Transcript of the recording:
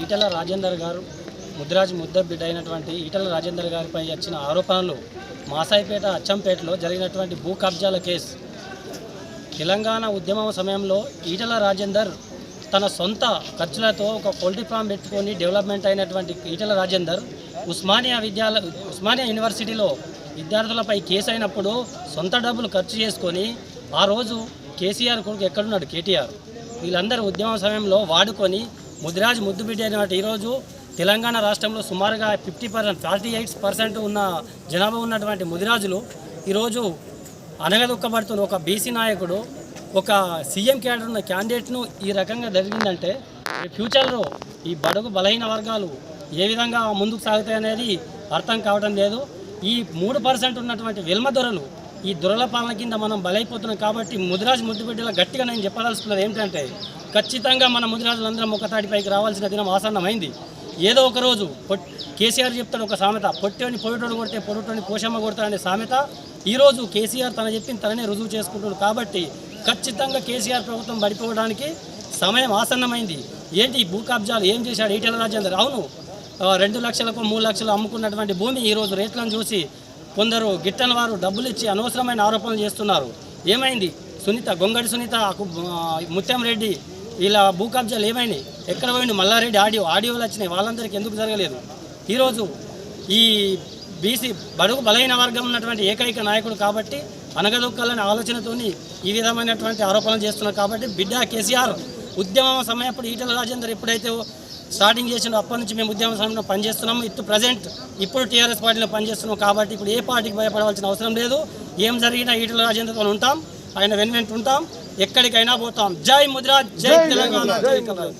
ఈటెల రాజేందర్ గారు ముద్రాజ్ ముద్దబిడ్డ అయినటువంటి ఈటెల రాజేందర్ గారిపై వచ్చిన ఆరోపణలు మాసాయిపేట అచ్చంపేటలో జరిగినటువంటి భూ కబ్జాల కేసు. తెలంగాణ ఉద్యమం సమయంలో ఈటెల రాజేందర్ తన సొంత ఖర్చులతో ఒక పౌల్ట్రీ ఫామ్ పెట్టుకొని డెవలప్మెంట్ అయినటువంటి ఈటల రాజేందర్ ఉస్మానియా విద్యాలయ ఉస్మానియా యూనివర్సిటీలో విద్యార్థులపై కేసు అయినప్పుడు సొంత డబ్బులు ఖర్చు చేసుకొని ఆ రోజు కేసీఆర్ కొడుకు ఎక్కడున్నాడు? కేటీఆర్. వీళ్ళందరూ ఉద్యమ సమయంలో వాడుకొని ముదిరాజ్ ముద్దుబిడ్డ అయినటువంటి ఈరోజు తెలంగాణ రాష్ట్రంలో సుమారుగా fifty percent forty eight percent ఉన్న జనాభా ఉన్నటువంటి ముదిరాజులు ఈరోజు అనగదొక్కబడుతున్న ఒక బీసీ నాయకుడు ఒక సీఎం క్యాడర్ ఉన్న క్యాండిడేట్ను ఈ రకంగా జరిగిందంటే ఫ్యూచర్లో ఈ బడుగు బలహీన వర్గాలు ఏ విధంగా ముందుకు సాగుతాయి అనేది అర్థం కావడం లేదు. ఈ మూడు పర్సెంట్ ఉన్నటువంటి వెల్మ దొరలు ఈ దొరల పాలన కింద మనం బలైపోతున్నాం కాబట్టి ముదిరాజు ముద్దుబిడ్డల గట్టిగా నేను చెప్పదలుచుకున్నది ఏంటంటే ఖచ్చితంగా మన ముదిరాజులందరం ఒక రావాల్సిన దినం ఆసన్నమైంది. ఏదో ఒక రోజు కేసీఆర్ చెప్తాడు ఒక సామెత పొట్టోని పొడుటోని కొడితే పొడుటోని పోషమ్మ కొడతాడనే సామెత ఈరోజు కేసీఆర్ తన చెప్పిన తననే రుజువు చేసుకుంటున్నాడు కాబట్టి ఖచ్చితంగా కేసీఆర్ ప్రభుత్వం పడిపోవడానికి సమయం ఆసన్నమైంది. ఏంటి ఈ భూ కబ్జాలు ఏం చేశాడు? ఈటెల రాజేందర్ అవును. రెండు లక్షలకు మూడు లక్షలు అమ్ముకున్నటువంటి భూమి ఈరోజు రేట్లను చూసి కొందరు గిట్టని వారు డబ్బులు ఇచ్చి అనవసరమైన ఆరోపణలు చేస్తున్నారు. ఏమైంది? సునీత గొంగడి సునీత కు- ముత్యం రెడ్డి ఇలా భూ కబ్జాలు ఏమైనాయి? ఎక్కడ పోయింది మల్లారెడ్డి? ఆడియో ఆడియోలు వచ్చినాయి. వాళ్ళందరికీ ఎందుకు జరగలేదు? ఈరోజు ఈ బీసీ బడుగు బలహీన వర్గం ఉన్నటువంటి ఏకైక నాయకుడు కాబట్టి అనగదొక్కాలనే ఆలోచనతోని ఈ విధమైనటువంటి ఆరోపణలు చేస్తున్నారు కాబట్టి బిడ్డ కేసీఆర్ ఉద్యమం సమయప్పుడు ఈటల రాజేందర్ ఎప్పుడైతే స్టార్టింగ్ చేసినో అప్పటి నుంచి మేము ఉద్యమ సమయంలో పనిచేస్తున్నాము. ఇటు ప్రజెంట్ ఇప్పుడు టీఆర్ఎస్ పార్టీలో పనిచేస్తున్నాం కాబట్టి ఇప్పుడు ఏ పార్టీకి భయపడవలసిన అవసరం లేదు. ఏం జరిగినా ఈటల రాజేందర్తో ఉంటాం. ఆయన వెను వెంట ఉంటాం. ఎక్కడికైనా పోతాం. జై ముద్రా జై తెలంగాణ. జై కమలం.